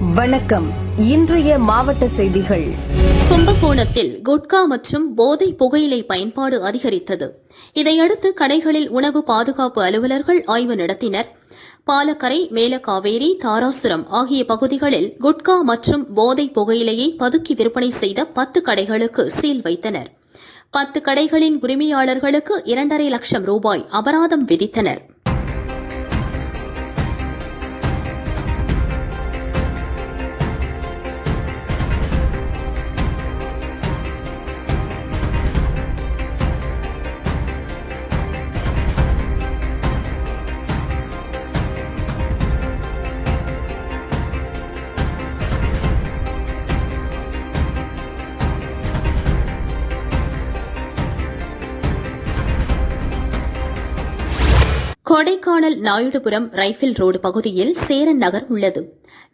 வணக்கம். இன்றைய மாவட்ட செய்திகள். கும்பகோணத்தில் குட்கா மற்றும் போதை புகையிலை பயன்பாடு அதிகரித்தது. இதையடுத்து கடைகளில் உணவு பாதுகாப்பு அலுவலர்கள் ஆய்வு நடத்தினர். பாலக்கரை மேலக்காவேரி தாராசுரம் ஆகிய பகுதிகளில் குட்கா மற்றும் போதை புகையிலையை பதுக்கி விற்பனை செய்த பத்து கடைகளுக்கு சீல் வைத்தனர். பத்து கடைகளின் உரிமையாளர்களுக்கு இரண்டரை லட்சம் ரூபாய் அபராதம் விதித்தனர். கொடைக்கானல் நாயுடுபுரம் ரைஃபில் ரோடு பகுதியில் சேரன் நகர் உள்ளது.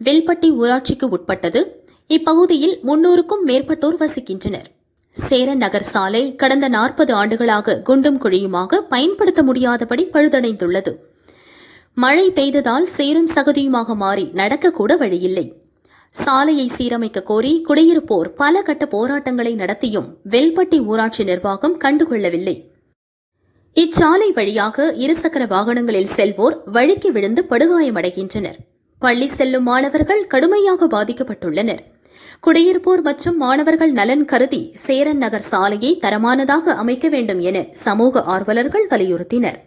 வில்பட்டி ஊராட்சிக்கு உட்பட்டது. இப்பகுதியில் முன்னூறுக்கும் மேற்பட்டோர் வசிக்கின்றனர். சேரன் நகர் சாலை கடந்த நாற்பது ஆண்டுகளாக குண்டும் குழியுமாக பயன்படுத்த முடியாதபடி பழுதடைந்துள்ளது. மழை பெய்ததால் சேரும் சகதியுமாக மாறி நடக்கக்கூட வழியில்லை. சாலையை சீரமைக்க கோரி குடியிருப்போர் பல கட்ட போராட்டங்களை நடத்தியும் வெல்பட்டி ஊராட்சி நிர்வாகம் கண்டுகொள்ளவில்லை. இச்சாலை வழியாக இருசக்கர வாகனங்களில் செல்வோர் வழுக்கி விழுந்து படுகாயமடைகின்றனர். பள்ளி செல்லும் மாணவர்கள் கடுமையாக பாதிக்கப்பட்டுள்ளனர். குடியிருப்போர் மற்றும் மாணவர்கள் நலன் கருதி சேரன் நகர் சாலையை தரமானதாக அமைக்க வேண்டும் என சமூக ஆர்வலர்கள் வலியுறுத்தினர்.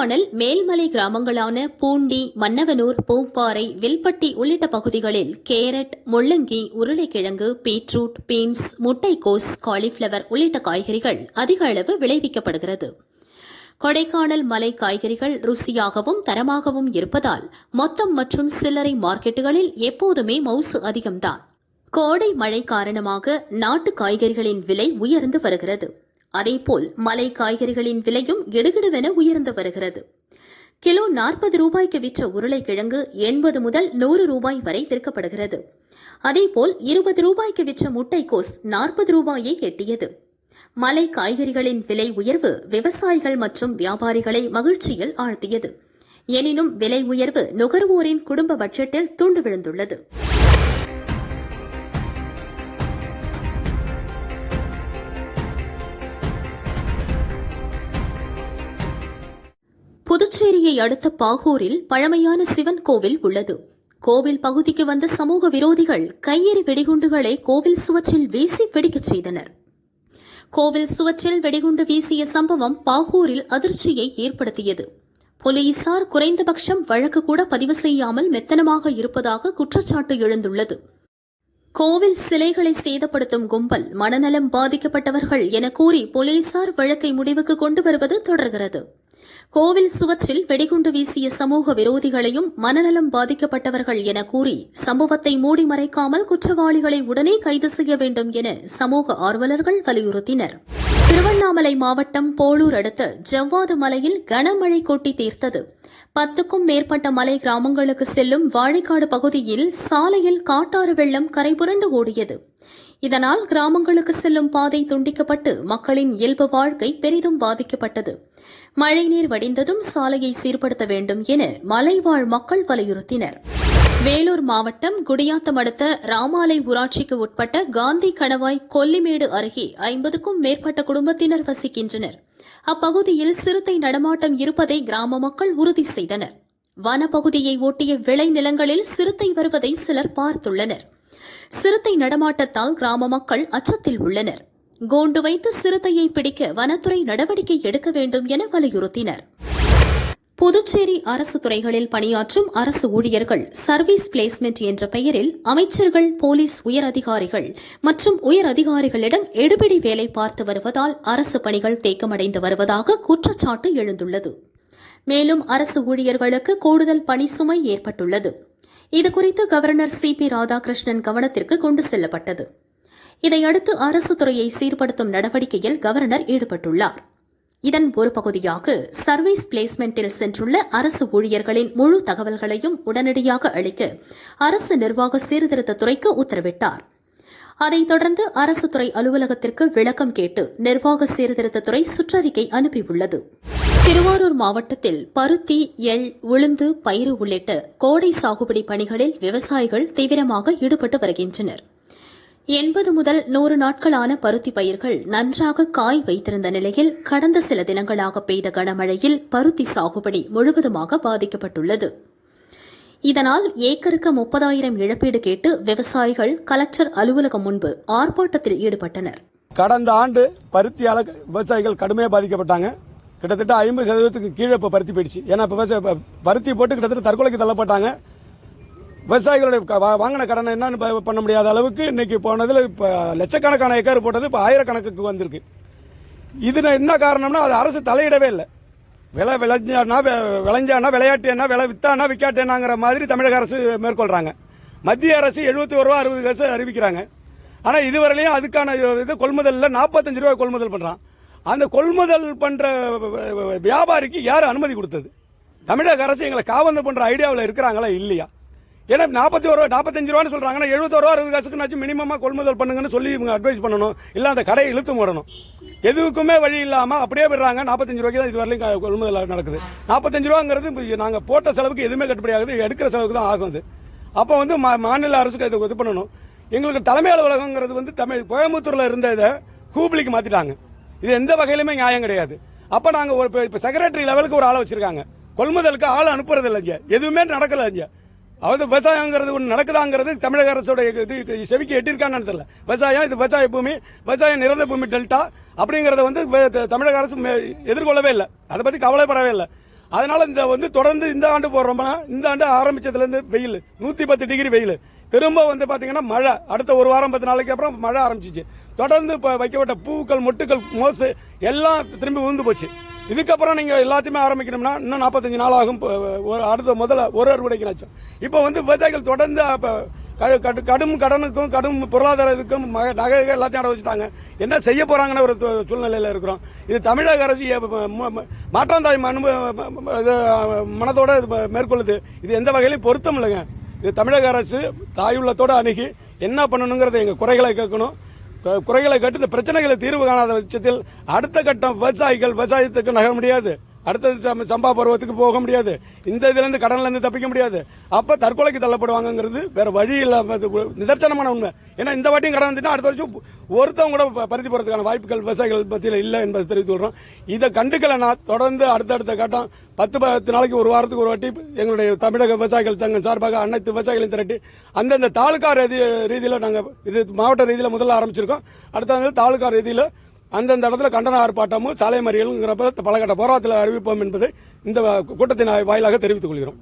கொடைக்கானல் மேல்மலை கிராமங்களான பூண்டி மன்னவனூர் பூம்பாறை வில்பட்டி உள்ளிட்ட பகுதிகளில் கேரட் முள்ளங்கி உருளைக்கிழங்கு பீட்ரூட் பீன்ஸ் முட்டைக்கோஸ் காலிஃபிளவர் உள்ளிட்ட காய்கறிகள் அதிக அளவு விளைவிக்கப்படுகிறது. கொடைக்கானல் மலை காய்கறிகள் ருசியாகவும் தரமாகவும் இருப்பதால் மொத்தம் மற்றும் சில்லறை மார்க்கெட்டுகளில் எப்போதுமே மவுசு அதிகம்தான். கோடை மழை காரணமாக நாட்டு காய்கறிகளின் விலை உயர்ந்து வருகிறது. அதேபோல் மலை காய்கறிகளின் விலையும் கிடுகிடுவென உயர்ந்து வருகிறது. கிலோ நாற்பது ரூபாய்க்கு விற்ற உருளைக்கிழங்கு எண்பது முதல் நூறு ரூபாய் வரை விற்கப்படுகிறது. அதேபோல் இருபது ரூபாய்க்கு விற்ற முட்டைக்கோஸ் நாற்பது ரூபாயை எட்டியது. மலை காய்கறிகளின் விலை உயர்வு விவசாயிகள் மற்றும் வியாபாரிகளை மகிழ்ச்சியில் ஆழ்த்தியது. எனினும் விலை உயர்வு நுகர்வோரின் குடும்ப பட்ஜெட்டில் தூண்டு விழுந்துள்ளது. புதுச்சேரியை அடுத்த பாகூரில் பழமையான சிவன் கோவில் உள்ளது. கோவில் பகுதிக்கு வந்த சமூக விரோதிகள் கையெறி வெடிகுண்டுகளை கோவில் சுவற்றில் வீசி வெடிக்கச் செய்தனர். கோவில் சுவற்றில் வெடிகுண்டு வீசிய சம்பவம் பாகூரில் அதிர்ச்சியை ஏற்படுத்தியது. போலீசார் குறைந்தபட்சம் வழக்கு கூட பதிவு செய்யாமல் மெத்தனமாக இருப்பதாக குற்றச்சாட்டு எழுந்துள்ளது. கோவில் சிலைகளை சேதப்படுத்தும் கும்பல் மனநலம் பாதிக்கப்பட்டவர்கள் என கூறி போலீசார் வழக்கை முடிவுக்கு கொண்டு வருவது தொடர்கிறது. கோவில் சுவற்றில் வெடிகுண்டு வீசிய சமூக விரோதிகளையும் மனநலம் பாதிக்கப்பட்டவர்கள் என கூறி சம்பவத்தை மூடி மறைக்காமல் குற்றவாளிகளை உடனே கைது செய்ய வேண்டும் என சமூக ஆர்வலர்கள் வலியுறுத்தினர். திருவண்ணாமலை மாவட்டம் போளூர் அடுத்த ஜவ்வாது மலையில் கனமழை கொட்டி தீர்த்தது. பத்துக்கும் மேற்பட்ட மலை கிராமங்களுக்கு செல்லும் வாழைக்காடு பகுதியில் சாலையில் காட்டாறு வெள்ளம் கரைபுரண்டு ஓடியது. இதனால் கிராமங்களுக்கு செல்லும் பாதை துண்டிக்கப்பட்டு மக்களின் இயல்பு வாழ்க்கை பெரிதும் பாதிக்கப்பட்டது. மழைநீர் வடிந்ததும் சாலையை சீர்படுத்த வேண்டும் என மலைவாழ் மக்கள் வலியுறுத்தினர். வேலூர் மாவட்டம் குடியாத்தம் அடுத்த ராமாலை ஊராட்சிக்கு உட்பட்ட காந்தி கணவாய் கொல்லிமேடு அருகே ஐம்பதுக்கும் மேற்பட்ட குடும்பத்தினர் வசிக்கின்றனர். அப்பகுதியில் சிறுத்தை நடமாட்டம் இருப்பதை கிராம மக்கள் உறுதி செய்தனர். வனப்பகுதியை ஒட்டிய விளை நிலங்களில் சிறுத்தை வருவதை சிலர் பார்த்துள்ளனர். சிறுத்தை நடமாட்டத்தால் கிராம மக்கள் அச்சத்தில் உள்ளனர். கோண்டு வைத்து சிறுத்தையை பிடிக்க வனத்துறை நடவடிக்கை எடுக்க வேண்டும் என வலியுறுத்தினர். புதுச்சேரி அரசு துறைகளில் பணியாற்றும் அரசு ஊழியர்கள் சர்வீஸ் பிளேஸ்மெண்ட் என்ற பெயரில் அமைச்சர்கள் போலீஸ் உயர் அதிகாரிகள் மற்றும் உயர் அதிகாரிகளிடம் எடுபிடி வேலை பார்த்து வருவதால் அரசு பணிகள் தேக்கமடைந்து வருவதாக குற்றச்சாட்டு எழுந்துள்ளது. மேலும் அரசு ஊழியர்களுக்கு கூடுதல் பணி சுமை ஏற்பட்டுள்ளது. இதுகுறித்து கவர்னர் சி பி ராதாகிருஷ்ணன் கவனத்திற்கு கொண்டு செல்லப்பட்டது. இதையடுத்து அரசு துறையை சீர்படுத்தும் நடவடிக்கையில் கவர்னர் ஈடுபட்டுள்ளார். இதன் ஒரு பகுதியாக சர்வீஸ் பிளேஸ்மெண்டில் சென்றுள்ள அரசு ஊழியர்களின் முழு தகவல்களையும் உடனடியாக அளிக்க அரசு நிர்வாக சீர்திருத்த துறைக்கு உத்தரவிட்டார். அதைத் தொடர்ந்து அரசு துறை அலுவலகத்திற்கு விளக்கம் கேட்டு நிர்வாக சீர்திருத்தத்துறை சுற்றறிக்கை அனுப்பியுள்ளது. திருவாரூர் மாவட்டத்தில் பருத்தி எள் உளுந்து பயிறு உள்ளிட்ட கோடை சாகுபடி பணிகளில் விவசாயிகள் தீவிரமாக ஈடுபட்டு வருகின்றனர். எண்பது முதல் நூறு நாட்களான பருத்தி பயிர்கள் நன்றாக காய் வைத்திருந்த நிலையில் கடந்த சில தினங்களாக பெய்த கனமழையில் பருத்தி சாகுபடி முழுவதுமாக பாதிக்கப்பட்டுள்ளது. இதனால் ஏக்கருக்கு முப்பதாயிரம் இழப்பீடு கேட்டு விவசாயிகள் கலெக்டர் அலுவலகம் முன்பு ஆர்ப்பாட்டத்தில் ஈடுபட்டனர். கடந்த ஆண்டு பருத்தியால விவசாயிகள் கடுமையாக பாதிக்கப்பட்டாங்க. கிட்டத்தட்ட ஐம்பது சதவீதத்துக்கு கீழே இப்போ பருத்தி போயிடுச்சு. ஏன்னா இப்போ விவசாய பருத்தி போட்டு கிட்டத்தட்ட தற்கொலைக்கு தள்ளப்பட்டாங்க. விவசாயிகளுடைய வாங்கின கடனை என்னன்னு பண்ண முடியாத அளவுக்கு இன்னைக்கு போனதுல இப்போ லட்சக்கணக்கான ஏக்கர் போட்டது இப்போ ஆயிரக்கணக்குக்கு வந்திருக்கு. இது என்ன காரணம்னா அது அரசு தலையிடவே இல்லை. விலை விளைஞ்சானா வெ- விளைஞ்சானா விளையாட்டேனா விலை வித்தானா விக்காட்டேனாங்கிற மாதிரி தமிழக அரசு மேற்கொள்றாங்க. மத்திய அரசு எழுபத்தி ஒரு ரூபா அறுபது காசு அறிவிக்கிறாங்க. ஆனால் இதுவரையிலையும் அதுக்கான இது கொள்முதலில் நாற்பத்தஞ்சு ரூபாய் கொள்முதல் பண்ணுறான் அந்த கொள்முதல் பண்ற வியாபாரிக்கு யார் அனுமதி கொடுத்தது? தமிழக அரசு எங்களை காவந்து பண்ற ஐடியாவில் இருக்கிறாங்களா இல்லையா? ஏன்னா நாற்பத்தி ஒரு ரூபா நாற்பத்தஞ்சு ரூபான்னு சொல்றாங்கன்னா எழுபத்தோரு ரூபா அறுபது காசுக்குனாச்சும் மினிமமா கொள்முதல் பண்ணுங்கன்னு சொல்லி இவங்க அட்வைஸ் பண்ணணும். இல்லை அந்த கடையை இழுத்து மூடணும். எதுக்குமே வழி இல்லாமல் அப்படியே விடுறாங்க. நாற்பத்தஞ்சு ரூபாய்க்கு தான் இது வரலையும் கொள்முதல் நடக்குது. நாற்பத்தஞ்சு ரூபாங்கிறது நாங்கள் போட்ட செலவுக்கு எதுவுமே கட்டுப்படி ஆகுது. எடுக்கிற செலவுக்கு தான் ஆகும் அது. அப்போ வந்து மா- மாநில அரசுக்கு இது இது பண்ணணும். எங்களுக்கு தலைமை அலுவலகங்கிறது வந்து தமிழ் கோயம்புத்தூரில் இருந்த இதை ஹூப்ளிக்கு மாற்றிட்டாங்க இது எந்த வகையிலுமே நியாயம் கிடையாது. அப்ப நாங்க ஒரு இப்ப- செக்ரட்டரி லெவலுக்கு ஒரு ஆளை வச்சிருக்காங்க. கொள்முதலுக்கு ஆள் அனுப்புறது இல்லைங்க எதுவுமே நடக்கல இங்க. அதாவது விவசாயங்கிறது ஒன்று நடக்குதாங்கிறது தமிழக அரசோட இது செவிக்கு எட்டிருக்கான்னு தெரியல விவசாயம் இது விவசாய பூமி விவசாயம் நிறந்த பூமி டெல்டா அப்படிங்கிறத வந்து தமிழக அரசு மே- எதிர்கொள்ளவே இல்லை. அதை பற்றி கவலைப்படவே இல்லை. அதனால இந்த வந்து தொடர்ந்து இந்த ஆண்டு போடுறோம்னா இந்த ஆண்டு ஆரம்பிச்சதுலேருந்து வெயில். நூற்றி பத்து டிகிரி வெயில். திரும்ப வந்து பார்த்தீங்கன்னா மழை. அடுத்த ஒரு வாரம் பத்து நாளைக்கு அப்புறம் மழை ஆரம்பிச்சிச்சு. தொடர்ந்து இப்போ வைக்கப்பட்ட பூக்கள் மொட்டுக்கள் மோசு எல்லாம் திரும்பி விழுந்து போச்சு. இதுக்கப்புறம் நீங்கள் எல்லாத்தையுமே ஆரம்பிக்கணும்னா இன்னும் நாற்பத்தஞ்சு நாள் ஆகும். ஒரு அடுத்த முதல்ல ஒரு அறுவடைக்கு லட்சம் இப்போ வந்து விவசாயிகள் தொடர்ந்து அப்போ கடு- கடும் கடனுக்கும் கடும் பொருளாதார இதுக்கும் மக- நகைகள் எல்லாத்தையும் அட வச்சுட்டாங்க. என்ன செய்ய போறாங்கன்னு ஒரு சூழ்நிலையில் இருக்கிறோம். இது தமிழக அரசு மாற்றாந்தாய் மனு ம- இது, மனதோட இது மேற்கொள்ளுது. இது எந்த வகையிலும் பொருத்தம் இல்லைங்க இது தமிழக அரசு தாயுள்ளத்தோடு அணுகி என்ன பண்ணணுங்கிறத எங்கள் குறைகளை கேட்கணும். குறைகளை கேட்டு இந்த பிரச்சனைகளை தீர்வு காணாத பட்சத்தில் அடுத்த கட்டம் விவசாயிகள் விவசாயத்துக்கு நகர முடியாது. அடுத்தது சம்பா பருவத்துக்கு போக முடியாது. இந்த இதுலேருந்து கடன்லேருந்து தப்பிக்க முடியாது. அப்போ தற்கொலைக்கு தள்ளப்படுவாங்கங்கிறது வேற வழி இல்லாமல் நிதர்சனமான உண்மை. ஏன்னா இந்த வாட்டியும் கடன் வந்துட்டா அடுத்த வருஷம் ஒருத்தவங்க கூட ப- பருத்தி போகிறதுக்கான வாய்ப்புகள் விவசாயிகள் மத்தியில் இல்லை என்பதை தெரிவித்து சொல்கிறோம் இதை கண்டுக்கலைன்னா தொடர்ந்து அடுத்தடுத்த கட்டம் பத்து பத்து நாளைக்கு ஒரு வாரத்துக்கு ஒரு வாட்டி எங்களுடைய தமிழக விவசாயிகள் சங்கம் சார்பாக அனைத்து விவசாயிகளையும் திரட்டி அந்தந்த தாலுக்கா ரீதி ரீதியில் நாங்கள் இது மாவட்ட ரீதியில் முதல்ல ஆரம்பிச்சிருக்கோம். அடுத்தது தாலுக்கா ரீதியில் அந்தந்த இடத்துல கண்டன ஆர்ப்பாட்டமும் சாலை மறியலுங்கிறப்ப பலகட்ட போராட்டத்தில் அறிவிப்போம் என்பதை இந்த கூட்டத்தின் வாயிலாக தெரிவித்துக் கொள்கிறோம்.